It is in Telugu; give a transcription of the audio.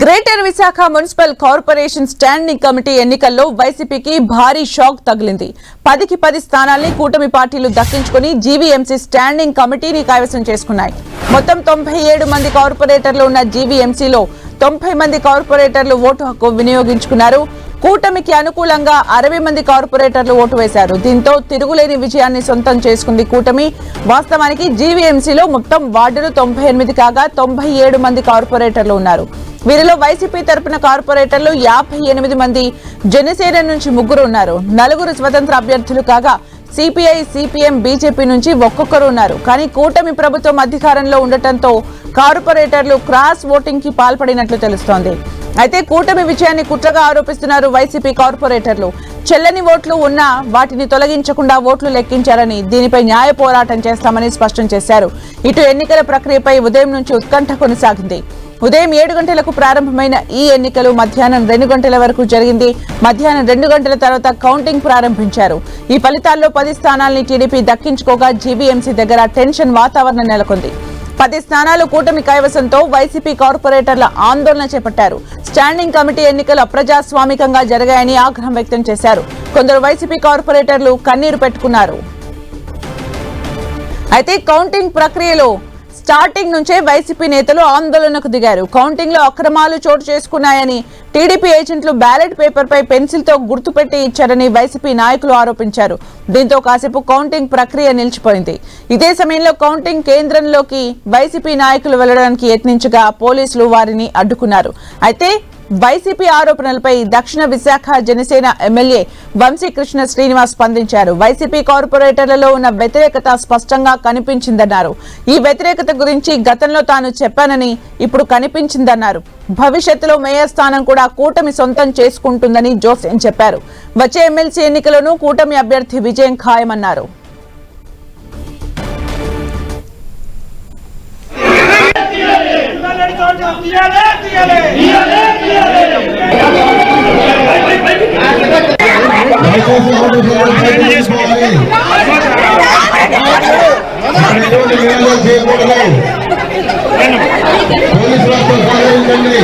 Greater Visakha municipal corporation standing committee ఎన్నికల్లో వైసీపీకి భారీ షాక్ తగిలింది. పదికి పది స్థానాల్ని కూటమి పార్టీలు దక్కించుకుని జీవీఎంసీ స్టాండింగ్ కమిటీని కైవసం చేసుకున్నాయి. మొత్తం తొంభై ఏడు మంది కార్పొరేటర్లు ఉన్న జీవీఎంసీలో తొంభై మంది కార్పొరేటర్లు ఓటు హక్కు వినియోగించుకున్నారు. కూటమికి అనుకూలంగా అరవై మంది కార్పొరేటర్లు ఓటు వేశారు. దీంతో తిరుగులేని విజయాన్ని సొంతం చేసుకుంది కూటమి. వాస్తవానికి జీవీఎంసీలో మొత్తం వార్డులు తొంభై ఎనిమిది కాగా తొంభై ఏడు మంది కార్పొరేటర్లు ఉన్నారు. వీరిలో వైసీపీ తరపున కార్పొరేటర్లు యాభై ఎనిమిది మంది జనసేన నుంచి ముగ్గురు ఉన్నారు. నలుగురు స్వతంత్ర అభ్యర్థులు కాగా సిపిఐ సిపిఎం బీజేపీ నుంచి ఒక్కొక్కరు ఉన్నారు. కానీ కూటమి ప్రభుత్వం అధికారంలో ఉండటంతో కార్పొరేటర్లు క్రాస్ ఓటింగ్కి పాల్పడినట్లు తెలుస్తోంది. అయితే కూటమి విజయాన్ని కుట్రగా ఆరోపిస్తున్నారు వైసీపీ కార్పొరేటర్లు. చెల్లని ఓట్లు ఉన్నా వాటిని తొలగించకుండా ఓట్లు లెక్కించారని దీనిపై న్యాయ పోరాటం చేస్తామని స్పష్టం చేశారు. ఇటు ఎన్నికల ప్రక్రియపై ఉదయం నుంచి ఉత్కంఠ కొనసాగింది. ఉదయం ఏడు గంటలకు ప్రారంభమైన ఈ ఎన్నికలు మధ్యాహ్నం రెండు గంటల వరకు జరిగింది. మధ్యాహ్నం రెండు గంటల తర్వాత కౌంటింగ్ ప్రారంభించారు. ఈ ఫలితాల్లో పది స్థానాల్ని టీడీపీ దక్కించుకోగా జీబీఎంసీ దగ్గర టెన్షన్ వాతావరణం నెలకొంది. పది స్థానాలు కూటమి కైవసంతో వైసీపీ కార్పొరేటర్ల ఆందోళన చేపట్టారు. స్టాండింగ్ కమిటీ ఎన్నికలు అప్రజాస్వామికంగా జరిగాయని ఆగ్రహం వ్యక్తం చేశారు. కొందరు వైసీపీ కార్పొరేటర్లు కన్నీరు పెట్టుకున్నారు. అయితే కౌంటింగ్ ప్రక్రియలో స్టార్టింగ్ నుంచే వైసీపీ నేతలు ఆందోళనకు దిగారు. కౌంటింగ్లో అక్రమాలు చోటు చేసుకున్నాయని టీడీపీ ఏజెంట్లు బ్యాలెట్ పేపర్పై పెన్సిల్తో గుర్తుపెట్టి ఇచ్చారని వైసీపీ నాయకులు ఆరోపించారు. దీంతో కాసేపు కౌంటింగ్ ప్రక్రియ నిలిచిపోయింది. ఇదే సమయంలో కౌంటింగ్ కేంద్రంలోకి వైసీపీ నాయకులు వెళ్ళడానికి యత్నించగా పోలీసులు వారిని అడ్డుకున్నారు. అయితే వైసీపీ ఆరోపణలపై దక్షిణ విశాఖ జనసేన ఎమ్మెల్యే వంశీకృష్ణ శ్రీనివాస్ స్పందించారు. వైసీపీ కార్పొరేటర్లలో ఉన్న వ్యతిరేకత స్పష్టంగా కనిపించిందన్నారు. ఈ వ్యతిరేకత గురించి గతంలో తాను చెప్పానని ఇప్పుడు కనిపించిందన్నారు. భవిష్యత్తులో మేయర్ స్థానం కూడా కూటమి సొంతం చేసుకుంటుందని జోసెన్ చెప్పారు. వచ్చే ఎమ్మెల్సీ ఎన్నికలను కూటమి అభ్యర్థి విజయం ఖాయమన్నారు. తీయాలే పోలీసులతో సహకరించండి